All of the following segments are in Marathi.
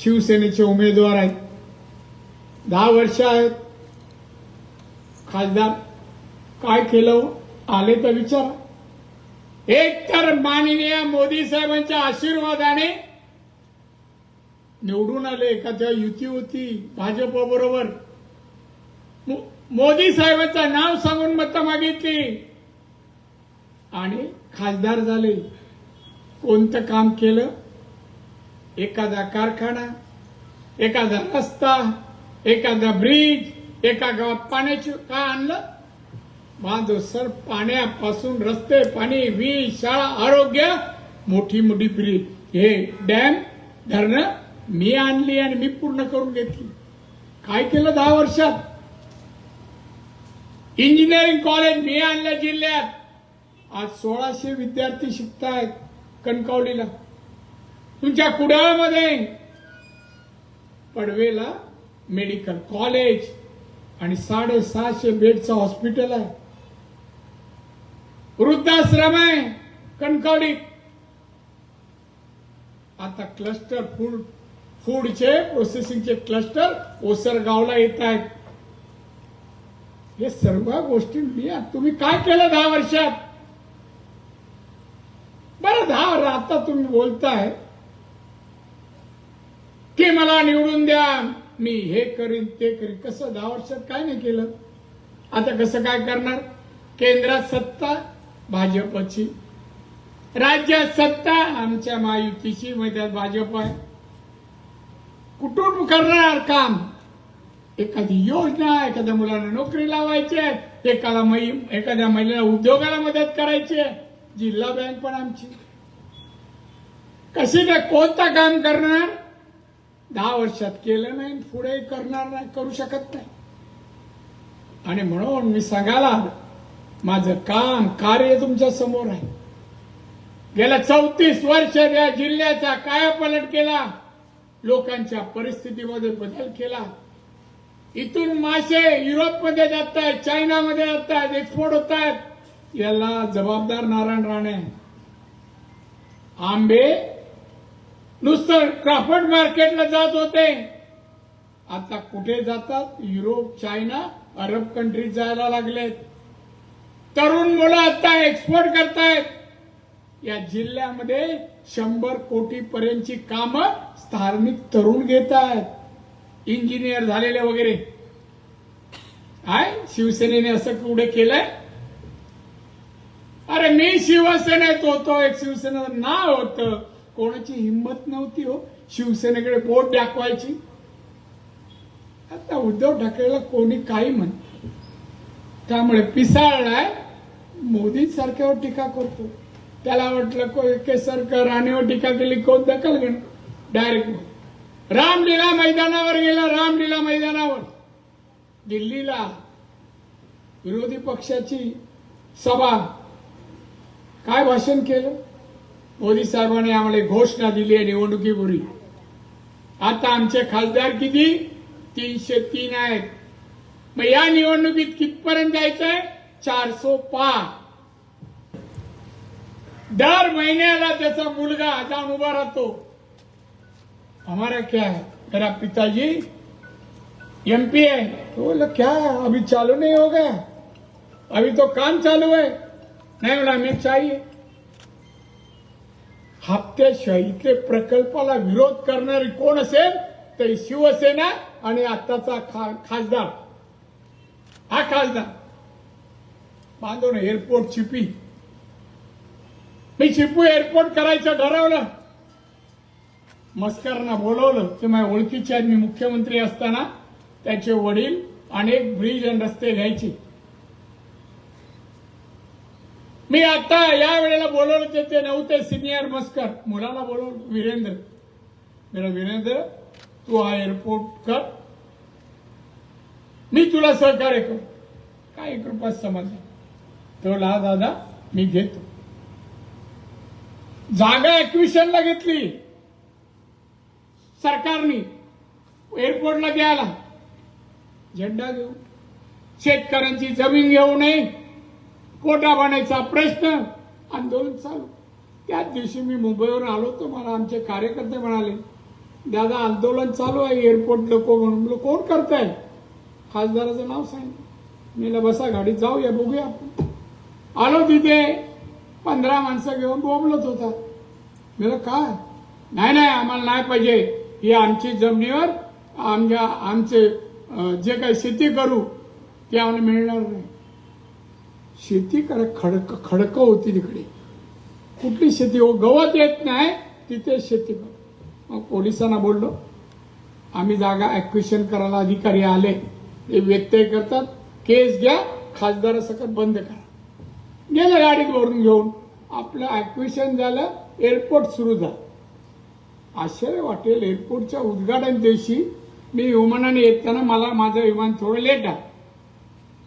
शिवसेनेचे उमेदवार आहेत. दहा वर्ष आहेत. खासदार काय केलं हो? आले तर विचार. एक तर माननीय मोदी साहेबांच्या आशीर्वादाने निवडून आले का तेव्हा युती होती भाजपबरोबर. मोदी साहेबांचं नाव सांगून मत मागितली. आणि खासदार झाले. कोणतं काम केलं? एखादा कारखाना एखादा रस्ता एखादा ब्रिज एका गावात पाण्याची का आणलं? बांधव सर पाण्यापासून रस्ते पाणी वीज शाळा आरोग्य मोठी मोठी ब्रिज हे डॅम धरणं मी आणली आणि मी पूर्ण करून घेतली. काय केलं दहा वर्षात? इंजिनिअरिंग कॉलेज मी आणलं जिल्ह्यात. आज सोळाशे विद्यार्थी शिकतायत कणकावलीला. तुमच्या कुडाळमध्ये. पडवेला मेडिकल कॉलेज आणि साडेसहाशे बेडचं हॉस्पिटल आहे. वृद्धाश्रम आहे कणकवलीत आता क्लस्टर फूड फूडचे प्रोसेसिंगचे क्लस्टर ओसरगावला येत आहेत. हे सर्व गोष्टी लिहा तुम्ही काय केलं दहा वर्षात? बरं दहा आता तुम्ही बोलताय. की मला निवडून द्या. मी हे करीन ते करीन. कसं दहा वर्षात काय नाही केलं? आता कसं काय करणार? केंद्रात सत्ता भाजपची. राज्यात सत्ता आमच्या महायुतीची त्यात भाजप आहे. कुठून करणार काम? एखादी योजना एखाद्या मुलांना नोकरी लावायची आहे. एखादा मही एखाद्या महिलेला उद्योगाला मदत करायची आहे. जिल्हा बँक पण आमची. कशी काय कोणतं काम करणार? दहा वर्षात केलं नाही पुढे करणार नाही करू शकत नाही. आणि म्हणून मी सांगायला माझं काम कार्य तुमच्यासमोर आहे. गेल्या चौतीस वर्ष या जिल्ह्याचा कायापालट केला लोकांच्या परिस्थितीमध्ये बदल केला. इथून मासे युरोपमध्ये जात आहेत चायनामध्ये जात आहेत एक्सपोर्ट होत आहेत. याला जबाबदार नारायण राणे. आंबे नुसतं क्राफ्ट मार्केटला जात होते. आता कुठे जातात? युरोप चायना अरब कंट्रीज जायला लागलेत. तरुण मुलं आता एक्सपोर्ट करतायत. या जिल्ह्यामध्ये शंभर कोटी पर्यंतची कामं स्थानिक तरुण घेत आहेत इंजिनियर झालेले वगैरे. हाय शिवसेनेने असं कुठे केलंय? अरे मी शिवसेनेत होतो. एक शिवसेनेचं नाव होतं. कोणाची हिंमत नव्हती हो. शिवसेनेकडे बोट दाखवायची. आता उद्धव ठाकरेला कोणी काही म्हण त्यामुळे पिसाळलाय. मोदी सारख्यावर टीका करतो. त्याला वाटलं को- केसरकर राणेवर टीका केली कोण दखल घेणं डायरेक्ट रामलीला मैदानावर गेला रामलीला मैदानावर. दिल्लीला विरोधी पक्षाची सभा. काय भाषण केलं? मोदी साहेबांनी आम्हाला घोषणा दिली आहे निवडणुकीपूर्वी. आता आमचे खासदार किती? तीनशे तीन आहेत. मग या निवडणुकीत कितपर्यंत जायचंय? चारशे पाच. दर महिन्याला त्याचा मुलगा जाऊन उभा राहतो. हमारा क्या है? मेरा पिताजी एमपी है. तो बोला क्या है? अभी चालू नहीं हो गया. अभी तो काम चालू है. नाही बोला हमें चाहिए. हप्त्याशिवाय इथले प्रकल्पाला विरोध करणारी कोण असेल तर शिवसेना आणि आताचा खा, खासदार. हा खासदार. बांधव ना एअरपोर्ट चिपी मी चिपू एअरपोर्ट करायचं ठरवलं. मस्करांना बोलवलं. ते माझ्या ओळखीचे आहेत. मी मुख्यमंत्री असताना त्याचे वडील अनेक ब्रिज आणि रस्ते घ्यायचे. मी आता या वेळेला बोलवलं ते नव्हते सिनियर मस्कर. मुलाला बोलवलं. वीरेंद्र. मेरा वीरेंद्र तू हा एअरपोर्ट कर. मी तुला सहकार्य कर. काय कृपा समज. समजला तो ला दादा मी घेतो. जागा ऍक्विशनला घेतली. सरकारने. एअरपोर्टला द्यायला. झेंडा घेऊ. शेतकऱ्यांची जमीन घेऊ नये. कोटा बनायचा प्रश्न आंदोलन चालू. त्याच दिवशी मी मुंबईवरून आलो तर मला आमचे कार्यकर्ते म्हणाले दादा आंदोलन चालू आहे एअरपोर्ट नको म्हणून. म्हणलं कोण करताय? खासदाराचं नाव सांगितलं. मी बसा गाडीत जाऊया बघूया आपण. आलो तिथे पंधरा माणसं घेऊन बोंबलत होता. मला काय? नाही नाही आम्हाला नाही पाहिजे. ही आमची जमिनीवर आमच्या आमचे जे काही शेती करू ते आम्हाला मिळणार नाही. शेती करा खडक खडकं होती तिकडे. कुठली शेती हो? गवत येत नाही तिथे शेती कर मग पोलिसांना बोललो आम्ही जागा ॲक्विशन करायला अधिकारी आले. ते व्यत्यय करतात. केस घ्या खासदारासकट बंद करा. गेलं गाडीत वरून घेऊन. आपलं ॲक्विशन झालं एअरपोर्ट सुरू झालं. आश्चर्य वाटेल एअरपोर्टच्या उद्घाटन दिवशी मी विमानाने येताना मला माझं विमान थोडं लेट आहे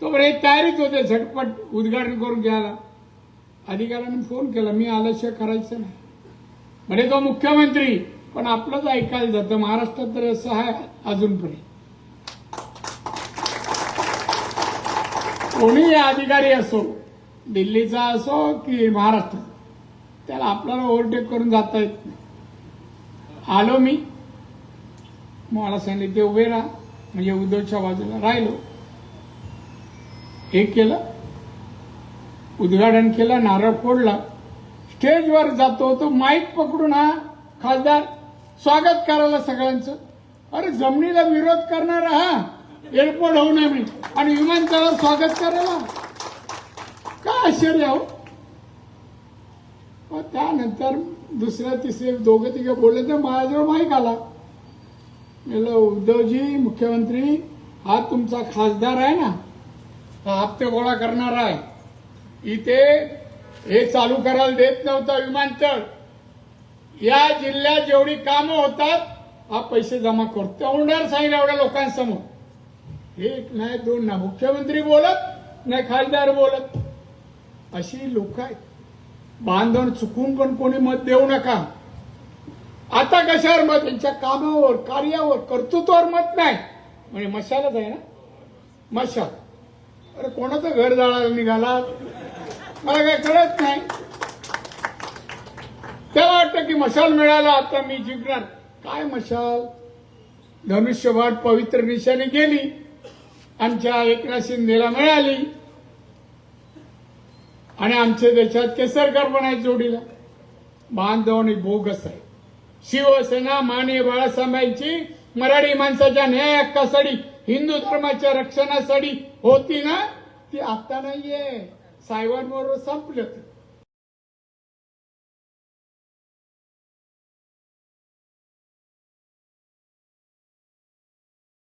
तोपर्यंत तयारीच होते झटपट उद्घाटन करून घ्यायला. अधिकाऱ्यांनी फोन केला मी आल्याशिवाय करायचं नाही. म्हणजे तो मुख्यमंत्री पण आपलंच ऐकायला जातं महाराष्ट्रात तर असं आहे अजूनपर्यंत. कोणीही अधिकारी असो दिल्लीचा असो की महाराष्ट्र त्याला आपल्याला ओव्हरटेक करून जाता येत नाही. आलो मी. मला सांगितले ते उभे राहा. म्हणजे उद्धवच्या बाजूला राहिलो. हे केलं उद्घाटन केलं नारळ फोडला. स्टेजवर जातो तो माईक पकडून हा खासदार स्वागत करायला सगळ्यांचं. अरे जमिनीला विरोध करणारा हा एअरपोर्ट होऊ नये आणि विमानतळावर स्वागत करायला. काय आश्चर्य हो? मग त्यानंतर दुसऱ्या तिसरे दोघं तिघे बोलले तर माझ्याजवळ माईक आला. म्हणलं उद्धवजी मुख्यमंत्री हा तुमचा खासदार आहे ना? हा हप्ते गोळा करणार आहे. इथे हे चालू करायला देत नव्हतं विमानतळ. या जिल्ह्यात जेवढी कामं होतात हा पैसे जमा करतो होणार सांगितलं एवढ्या लोकांसमोर. एक नाही दोन ना मुख्यमंत्री बोलत नाही खासदार बोलत. अशी लोक आहेत. बांधण चुकून पण कोणी मत देऊ नका. आता कशावर मत? त्यांच्या कामावर कार्यावर कर्तृत्वावर मत नाही. म्हणजे मशालच आहे ना? मशाल. अरे कोणाचं घर जाळायला निघाला? मला काय कळत नाही. त्याला वाटतं की मशाल मिळाला आता मी जिंकणार. काय मशाल? धनुष्यवाट पवित्र निशाने गेली. आमच्या एकनाथ शिंदेला मिळाली. आणि आमच्या देशात केसरकर पण आहे जोडीला. बांधवणी बोगस आहे. शिवसेना माने बाळासाहेबांची मराठी माणसाच्या न्याय हक्कासाठी हिंदू धर्माच्या रक्षणासाठी होती ना ती आता नाहीये. साहेबांबरोबर संपलं